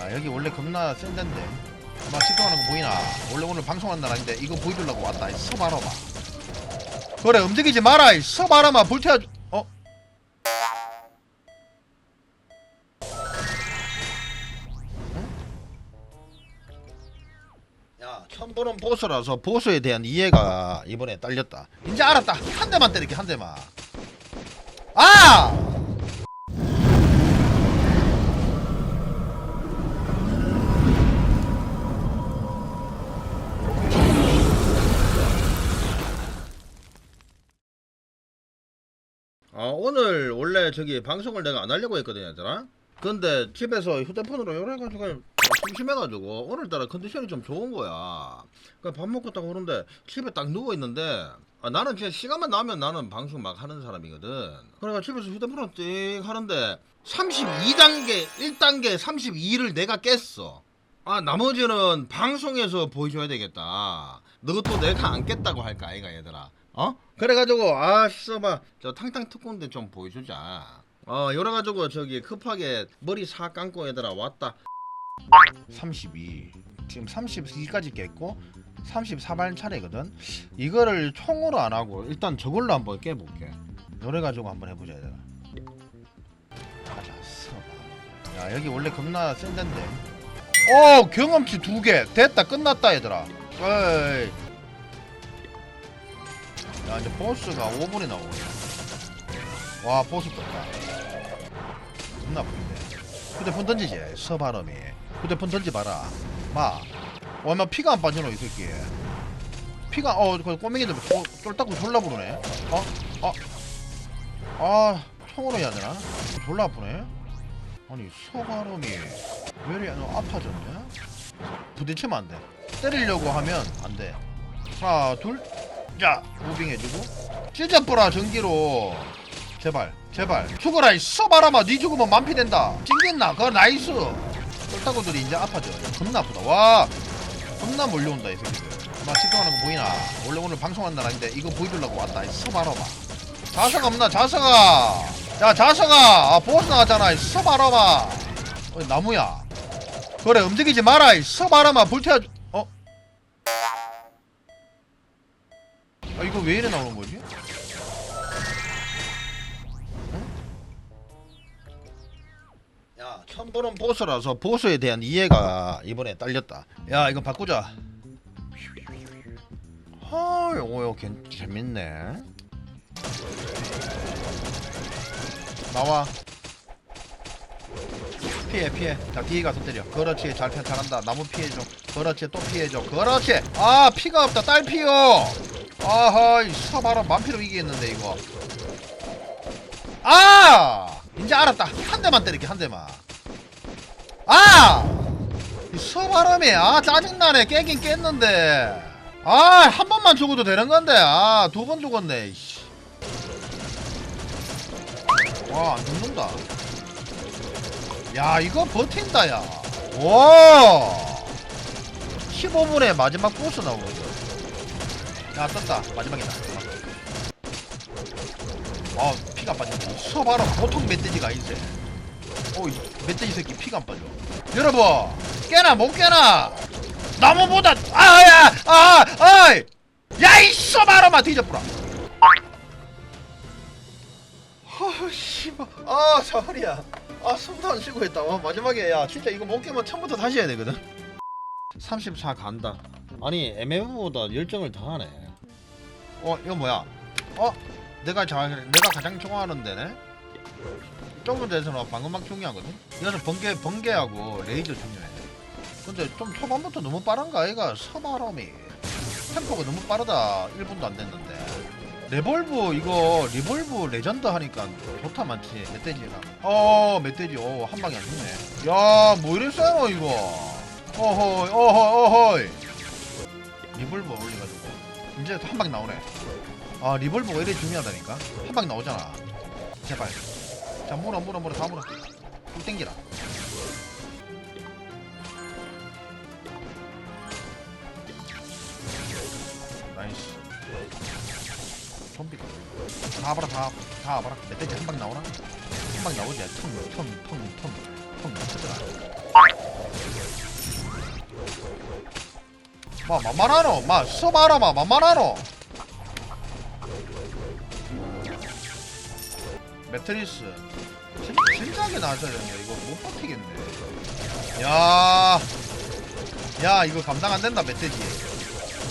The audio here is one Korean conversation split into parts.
야 여기 원래 겁나 센 데인데. 막 시끄러워하는 거 보이나? 원래 오늘 방송한 날인데 이거 보여주려고 왔다. 이 서바라마. 그래 움직이지 마라 이 서바라마. 불태워 어? 야 처음 보는 보스라서 보스에 대한 이해가 이번에 딸렸다. 이제 알았다. 한 대만 때릴게 한 대만. 아! 아 오늘 원래 저기 방송을 내가 안 하려고 했거든 얘들아. 근데 집에서 휴대폰으로 요래가지고 심심해가지고 오늘따라 컨디션이 좀 좋은 거야. 그러니까 밥 먹고 딱 오는데 집에 딱 누워있는데 아, 나는 그냥 시간만 나면 나는 방송 막 하는 사람이거든. 그래가 집에서 휴대폰을 띡 하는데 32단계 1단계 32를 내가 깼어. 아 나머지는 방송에서 보여줘야 되겠다. 너또 내가 안 깼다고 할까 아이가 얘들아 어? 그래가지고 아 써봐. 저 탕탕 특공대 좀 보여주자. 어 이래가지고 저기 급하게 머리 사 감고 얘들아 왔다. 32 지금 32까지 깼고 34발 차례거든? 이거를 총으로 안 하고 일단 저걸로 한번 깨볼게. 요래가지고 한번 해보자 얘들아. 가자 야 여기 원래 겁나 센 데인데. 오 경험치 두 개. 됐다 끝났다 얘들아. 어이 야 이제 보스가 5분에 나오네. 와 보스 떴다. 겁나 아픈데. 휴대폰 던지지 서바람이. 휴대폰 던지봐라. 마. 얼마 피가 안 빠지노 이 새끼. 피가 어그 꼬맹이들 쫄- 쫄딱구 졸라 부르네. 어? 어? 아 총으로 해야 되나? 졸라 아프네. 아니 서바람이 왜 이리 너 아파졌냐? 부딪히면 안돼. 때리려고 하면 안돼. 하나 둘 자 무빙 해주고. 찢어 뿌라 전기로. 제발 제발. 죽어라 이 써바라마. 니 죽으면 만피된다. 찡겠나? 그거 나이스. 쫄따구들이 이제 아파져. 겁나 아프다. 와. 겁나 몰려온다 이 새끼들. 막 시끄러워하는 거 보이나? 원래 오늘 방송한 날 아닌데 이거 보여주려고 왔다. 이 써바라마. 자석아 없나? 자석아 야 자석아 아 보스 나갔잖아. 이 써바라마. 어, 나무야. 그래 움직이지 마라. 이 써바라마. 불태워 이거 왜 이래 나오는 거지? 야 처음 보스라서 보스에 대한 이해가 이번에 딸렸다. 야 이거 바꾸자. 헐 오요 괜 재밌네. 나와. 피해 피해. 자 뒤에 가서 때려. 그렇지 잘 편찬한다. 나무 피해줘. 그렇지 또 피해줘. 그렇지. 아 피가 없다. 딸 피요 아하 이 사바라 만피로 이기겠는데 이거. 아! 이제 알았다. 한 대만 때릴게 한 대만. 아이 서바람이 아 짜증나네. 깨긴 깼는데. 아 한 번만 죽어도 되는 건데. 아 두 번 죽었네 이씨. 와안 죽는다. 야 이거 버틴다 야와 15분에 마지막 보스 나오거든 야 떴다. 마지막이다. 아 피가 안 빠진다 서봐라 보통 멧돼지가 아닌데 어이 멧돼지 새끼 피가 안 빠져. 여러분 깨나 못 깨나? 나무보다 아야 아 아이! 야이 서봐라마 뒤져보라. 아 씨발. 아저 허리야. 아 숨도 안 쉬고 했다. 와 마지막에 야 진짜 이거 못 깨면 처음부터 다시 해야 되거든. 34 간다. 아니 MM보다 열정을 더하네 어 이거 뭐야? 어? 내가 자, 내가 가장 좋아하는 데네? 좁은 데서는 방금 막 중요하거든? 그래서 번개 번개하고 레이저 중요해. 근데 좀 초반부터 너무 빠른가 아이가. 서바람이. 템포가 너무 빠르다. 1분도 안 됐는데. 레볼브 이거 리볼브 레전드 하니까 좋다 많지. 멧돼지가. 어 멧돼지. 어한 방에 안 죽네. 야뭐 이랬어요 이거? 어허이 어허이 어허이. 리볼브 올려가지고 이제 한방 나오네. 아 리볼브가 이래 중요하다니까. 한 방 나오잖아. 제발. 자 물어 물어 물어. 다 물어. 쭉 땡기라. 나이스. 좀비가 다 봐라 다, 다 봐라. 멧돼지 한 방 나오나? 한 방 나오지 텅텅텅텅텅 터져라 마 만만하노. 마 써봐라 마 만만하노. 매트리스. 진, 진작에 나왔어야 되는데 이거 못 버티겠네. 야, 야 이거 감당 안 된다 멧돼지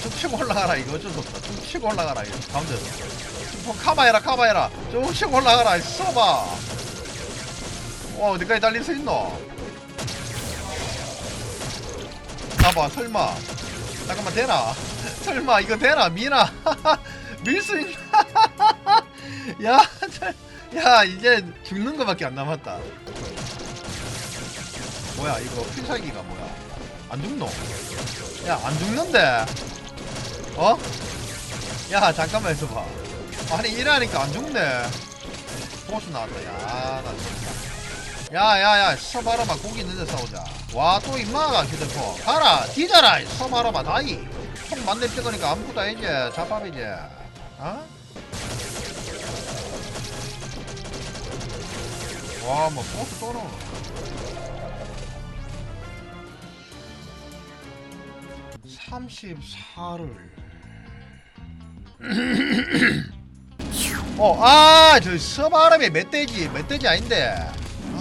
쭉 치고 올라가라 이거. 어쩔 수 없다 쭉 치고 올라가라 이거. 가운데서 뭐 카마해라 카마해라. 쭉 치고 올라가라 써봐. 와 어디까지 달릴 수 있노? 봐봐 설마 잠깐만 되나 설마 이거 되나 미나 밀 수 있나? 야, 저- 야 이제 죽는 거밖에 안 남았다. 뭐야 이거 필살기가 뭐야? 안 죽노? 야 안 죽는데. 어? 야 잠깐만 있어봐. 아니 이러니까 안 죽네. 보스 나왔다. 야나 진짜 야야야 서바라마 고기 있는데 싸우자. 와 또 임마가 휴대폰 가라 뒤져라 서바라마 다이. 총 만렙 찍으니까 아무것도 아니지 잡밥이지 어? 와뭐 또 나오네 34를. 어, 아, 저 서바람에 멧돼지, 멧돼지 아닌데.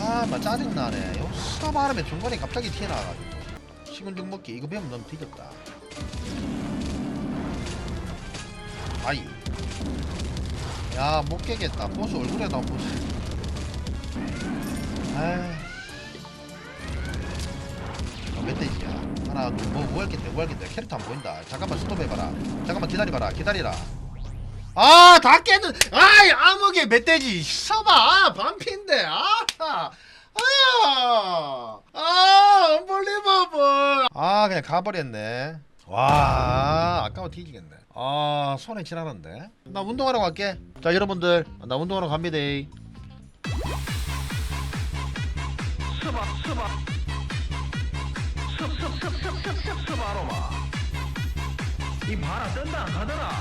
아, 막 짜증나네. 요 서바람에 중간에 갑자기 튀어나와가지고. 식은 죽 먹기, 이거 배우면 너무 뒤졌다. 아이. 야, 못 깨겠다. 보스 얼굴에 나온 보스. 아이. 어, 멧돼지야. 하나, 둘, 뭐, 뭐 할겠대, 뭐 할겠대. 캐릭터 안 보인다. 잠깐만 스톱해봐라. 잠깐만 기다려봐라. 기다리라. 아, 다 깨는, 아이, 암흑의 멧돼지. 서봐. 아, 반피인데. 아, 아야. 아, 언벌리버블. 아, 그냥 가버렸네. 와, 아까워 뒤지겠네. 아, 손에 지나는데. 나 운동하러 갈게. 자, 여러분들, 나 운동하러 갑니다. 스바 스바 습습습습습습 스바로마 이 바라 뜬다 안 가더라